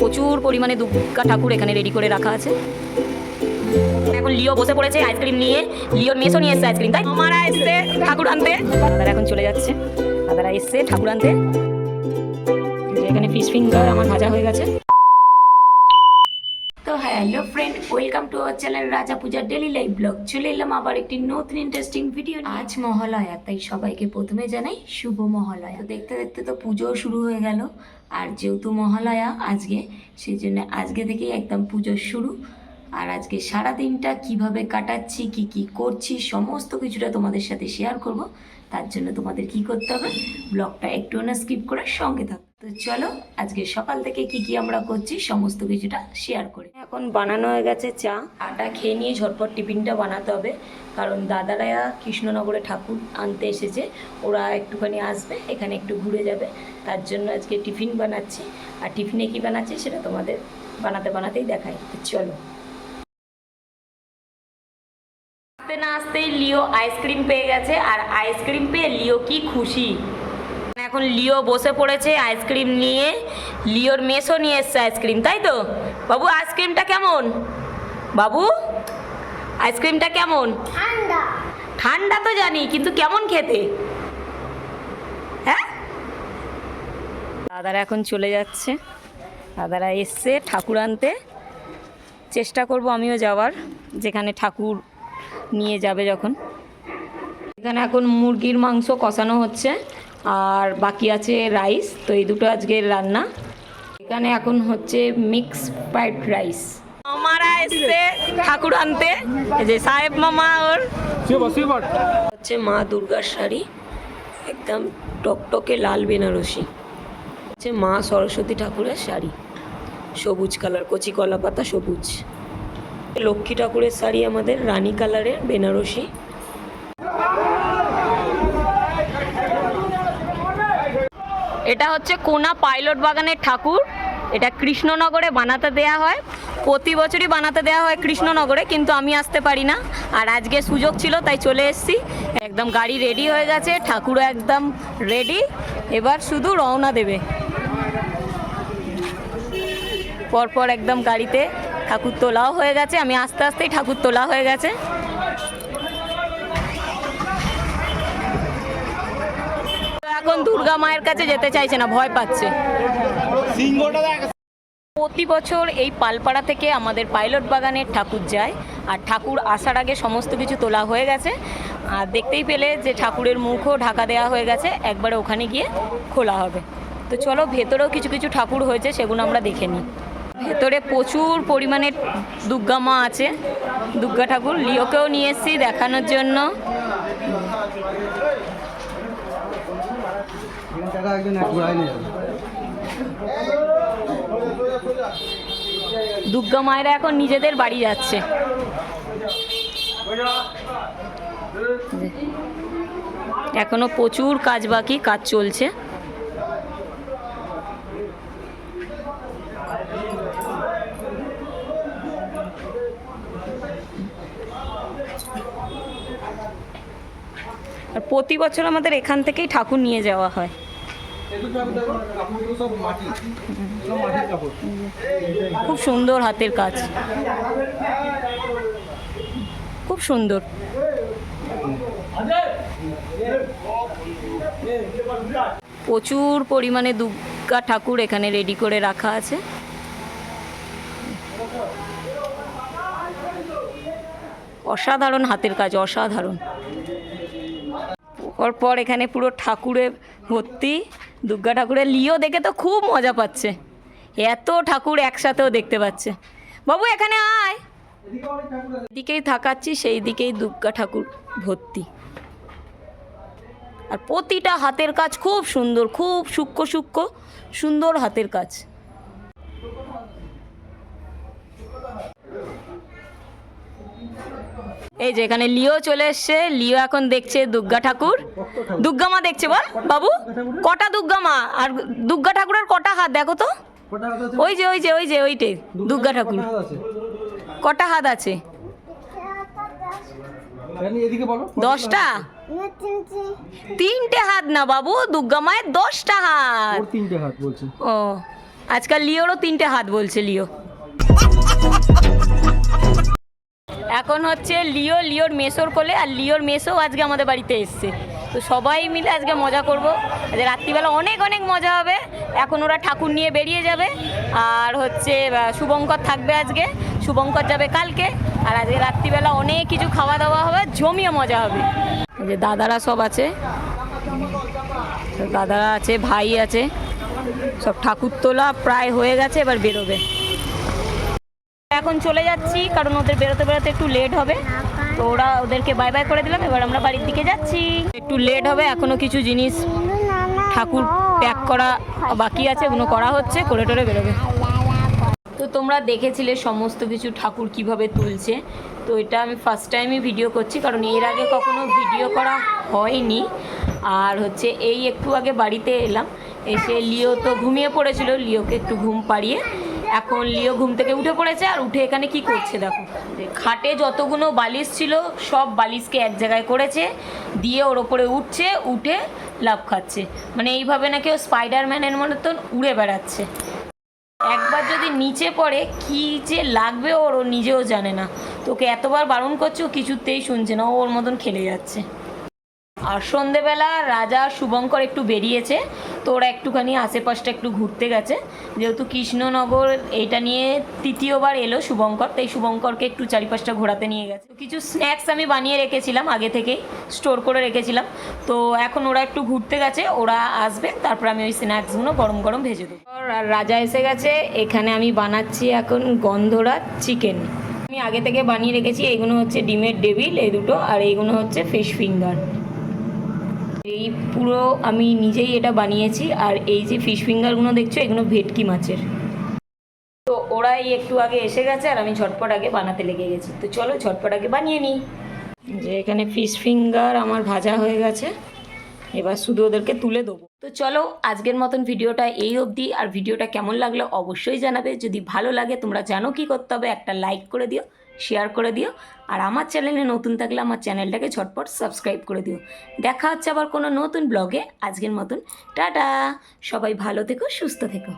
প্রচুর পরিমাণে দুর্গা ঠাকুর এখানে রেডি করে রাখা আছে। এখন লিও বসে পড়েছে আইসক্রিম নিয়ে। লিওর মেসও নিয়ে এসছে আইসক্রিম তাই? আমারা এসছে ঠাকুর আনতে। দাদারা এখন চলে যাচ্ছে। দাদারা এসছে ঠাকুর আনতে। এখানে ফিশ ফিঙ্গার আমার ভাজা হয়ে গেছে। তো hello friend welcome to our channel Raja পূজার ডেলি লাইভ ব্লগ চলে এলাম আবার একটি নতুন ইন্টারেস্টিং ভিডিও আজ মহালয়া তাই সবাইকে প্রথমে জানাই শুভ মহালয়া। দেখতে দেখতে তো পুজোও শুরু হয়ে গেল। আর যেহেতু মহালয়া আজকে সেই জন্য আজকে থেকেই একদম পুজোর শুরু। আর আজকে সারা দিনটা কীভাবে কাটাচ্ছি কি কি করছি সমস্ত কিছুটা তোমাদের সাথে শেয়ার করব। তার জন্য তোমাদের কি করতে হবে? ব্লগটা একটু না স্কিপ করে সঙ্গে থাকো। তো চলো, আজকে সকাল থেকে কি কি আমরা করছি, সমস্ত কিছুটা শেয়ার করি। এখন বানানো হয়ে গেছে চা। আটা খেয়ে নিয়ে ঝটপট টিফিনটা বানাতে হবে, কারণ দাদারা কৃষ্ণনগরে ঠাকুর আনতে এসেছে, ওরা একটুখানি আসবে, এখানে একটু ঘুরে যাবে। তার জন্য আজকে টিফিন বানাচ্ছি, আর টিফিনে কি বানাচ্ছি সেটা তোমাদের বানাতে বানাতেই দেখাই। তো চলো। আসতে না আসতেই লিও আইসক্রিম পেয়ে গেছে, আর আইসক্রিম পেয়ে লিও কি খুশি। এখন লিও বসে পড়েছে আইসক্রিম নিয়ে। লিওর মেসও নিয়ে এসছে আইসক্রিম তাই তো? বাবু আইসক্রিমটা কেমন? বাবু আইসক্রিমটা কেমন? ঠান্ডা। ঠান্ডা তো জানি কিন্তু কেমন খেতে? হ্যাঁ? দাদারা এখন চলে যাচ্ছে। দাদারা এসছে ঠাকুর আনতে। চেষ্টা করব আমিও যাওয়ার যেখানে ঠাকুর নিয়ে যাবে যখন। এখানে এখন মুরগির মাংস কষানো হচ্ছে আর বাকি আছে রাইস তো এই দুটো আজকের রান্না। এখানে এখন হচ্ছে মিক্স ফ্রাইড রাইস। মামারা এসছে ঠাকুর আনতে যে সাহেব মামা ওর। হচ্ছে মা দুর্গার শাড়ি একদম টকটকে লাল বেনারসি। হচ্ছে মা সরস্বতী ঠাকুরের শাড়ি সবুজ কালার কচি কলা পাতা সবুজ। লক্ষ্মী ঠাকুরের শাড়ি আমাদের রানী কালারের বেনারসি। এটা হচ্ছে কোনা পাইলট বাগানের ঠাকুর। এটা কৃষ্ণনগরে বানাতে দেয়া হয়। প্রতি বছরই বানাতে দেওয়া হয় কৃষ্ণনগরে, কিন্তু আমি আসতে পারি না। আর আজকে সুযোগ ছিল, তাই চলে এসেছি। একদম গাড়ি রেডি হয়ে গেছে, ঠাকুরও একদম রেডি এবার শুধু রওনা দেবে। পরপর একদম গাড়িতে ঠাকুর তোলাও হয়ে গেছে। আমি আস্তে আস্তেই ঠাকুর তোলা হয়ে গেছে। এখন দুর্গা মায়ের কাছে যেতে চাইছে না ভয় পাচ্ছে। প্রতি বছর এই পালপাড়া থেকে আমাদের পাইলট বাগানের ঠাকুর যায় আর ঠাকুর আসার আগে সমস্ত কিছু তোলা হয়ে গেছে। আর দেখতেই পেলে যে ঠাকুরের মুখও ঢাকা দেওয়া হয়ে গেছে একবারে ওখানে গিয়ে খোলা হবে। তো চলো ভেতরেও কিছু কিছু ঠাকুর হয়েছে সেগুলো আমরা দেখে নিই। ভেতরে প্রচুর পরিমাণে দুর্গা মা আছে দুর্গা ঠাকুর। লিওকেও নিয়ে এসেছি দেখানোর জন্য। দুর্গা মায়েরা এখন নিজেদের বাড়ি যাচ্ছে। এখনও প্রচুর কাজ বাকি, কাজ চলছে। আর প্রতি বছর আমাদের এখান থেকেই ঠাকুর নিয়ে যাওয়া হয়। খুব সুন্দর হাতের কাজ। খুব সুন্দর। প্রচুর পরিমাণে দুর্গা ঠাকুর এখানে রেডি করে রাখা আছে। অসাধারণ হাতের কাজ, অসাধারণ। পর এখানে পুরো ঠাকুরে ভর্তি। দুর্গা ঠাকুরের লিও দেখে তো খুব মজা পাচ্ছে। এত ঠাকুর একসাথেও দেখতে পাচ্ছে। বাবু, এখানে আয়। দিকেই থাকাচ্ছি সেই দিকেই দুর্গা ঠাকুর ভর্তি। আর প্রতিটা হাতের কাজ খুব সুন্দর, খুব সূক্ষ্ম সূক্ষ্ম সুন্দর হাতের কাজ। এই যে এখানে লিও চলে এসছে। লিও এখন দেখছে দুর্গা ঠাকুর। দুর্গা মা দেখছে বল বাবু। কটা দুর্গা মা? আর দুর্গা ঠাকুরের কটা হাত দেখো তো। ওই যে ওই যে ওই যে ওইটে দুর্গা ঠাকুর। কটা হাত আছে? দশটা? তিনটে হাত না বাবু দুর্গা মায়ের দশটা হাত। তিনটে হাত বলছে। ও আজকাল লিওরও তিনটে হাত বলছে লিও। এখন হচ্ছে লিও, লিওর মেসোর কোলে আর লিওর মেসো আজকে আমাদের বাড়িতে এসছে। তো সবাই মিলে আজকে মজা করব। আজকে রাত্রিবেলা অনেক অনেক মজা হবে। এখন ওরা ঠাকুর নিয়ে বেরিয়ে যাবে। আর হচ্ছে শুভঙ্কর থাকবে আজকে। শুভঙ্কর যাবে কালকে। আর আজকে রাত্রিবেলা অনেক কিছু খাওয়া দাওয়া হবে জমিয়ে মজা হবে। যে দাদারা সব আছে। দাদারা আছে, ভাই আছে। সব ঠাকুর তোলা প্রায় হয়ে গেছে, এবার বেরোবে। এখন চলে যাচ্ছি, কারণ ওদের বেরোতে বেরোতে একটু লেট হবে। তো ওরা ওদেরকে বাই বাই করে দিলাম, এবার আমরা বাড়ির দিকে যাচ্ছি। একটু লেট হবে, এখনও কিছু জিনিস ঠাকুর প্যাক করা বাকি আছে ওগুলো করা হচ্ছে, করে টোরে বেরোবে। তো তোমরা দেখেছিলে সমস্ত কিছু ঠাকুর কীভাবে তুলছে। তো এটা আমি ফার্স্ট টাইমই ভিডিও করছি, কারণ এর আগে কখনো ভিডিও করা হয়নি। আর হচ্ছে এই একটু আগে বাড়িতে এলাম, এসে লিও তো ঘুমিয়ে পড়েছিল, লিওকে একটু ঘুম পাড়িয়ে এখন লিও ঘুম থেকে উঠে পড়েছে আর উঠে এখানে কি করছে দেখো। খাটে যতগুলো বালিশ ছিল, সব বালিশকে এক জায়গায় করেছে, দিয়ে ওর ওপরে উঠছে, উঠে লাভ খাচ্ছে। মানে এইভাবে নাকি ও স্পাইডারম্যানের মতন উড়ে বেড়াচ্ছে। একবার যদি নিচে পড়ে, কি যে লাগবে ওর, ও নিজেও জানে না। তোকে এতবার বারণ করছে, ও কিছুতেই শুনছে না ওর মতন খেলে যাচ্ছে। আর সন্ধেবেলা রাজা শুভঙ্কর একটু বেরিয়েছে তো ওরা একটুখানি আশেপাশটা একটু ঘুরতে গেছে। যেহেতু কৃষ্ণনগর এইটা নিয়ে তৃতীয়বার এলো শুভঙ্কর, তাই শুভঙ্করকে একটু চারিপাশটা ঘোরাতে নিয়ে গেছে। কিছু স্ন্যাক্স আমি বানিয়ে রেখেছিলাম আগে থেকেই স্টোর করে রেখেছিলাম। তো এখন ওরা একটু ঘুরতে গেছে, ওরা আসবে, তারপর আমি ওই স্ন্যাক্সগুলো গরম গরম ভেজে দেবো। আর রাজা এসে গেছে, এখানে আমি বানাচ্ছি এখন গন্ধরা চিকেন আমি আগে থেকে বানিয়ে রেখেছি এইগুলো হচ্ছে ডিমের ডেভিল এই দুটো, আর এইগুলো হচ্ছে ফিশ ফিঙ্গার এই পুরো আমি নিজেই এটা বানিয়েছি আর এই যে ফিশ ফিঙ্গারগুলো দেখছ, এগুলো ভেটকি মাছের। তো ওরাই একটু আগে এসে গেছে আর আমি ঝটপট আগে বানাতে লেগে গেছি। তো চলো ঝটপট আগে বানিয়ে নিই। যে এখানে ফিশ ফিঙ্গার আমার ভাজা হয়ে গেছে, এবার শুধু ওদেরকে তুলে দেবো। তো চলো আজকের মতন ভিডিওটা এই অবধি। আর ভিডিওটা কেমন লাগল অবশ্যই জানাবে। যদি ভালো লাগে তোমরা জানো কি করতে হবে, একটা লাইক করে দিও। শেয়ার করে দিও। আর আমার চ্যানেলে নতুন থাকলে আমার চ্যানেলটাকে ঝটপট সাবস্ক্রাইব করে দিও। দেখা হচ্ছে আবার কোনো নতুন ব্লগে আজকের মতন, টাটা! সবাই ভালো থেকো, সুস্থ থেকো।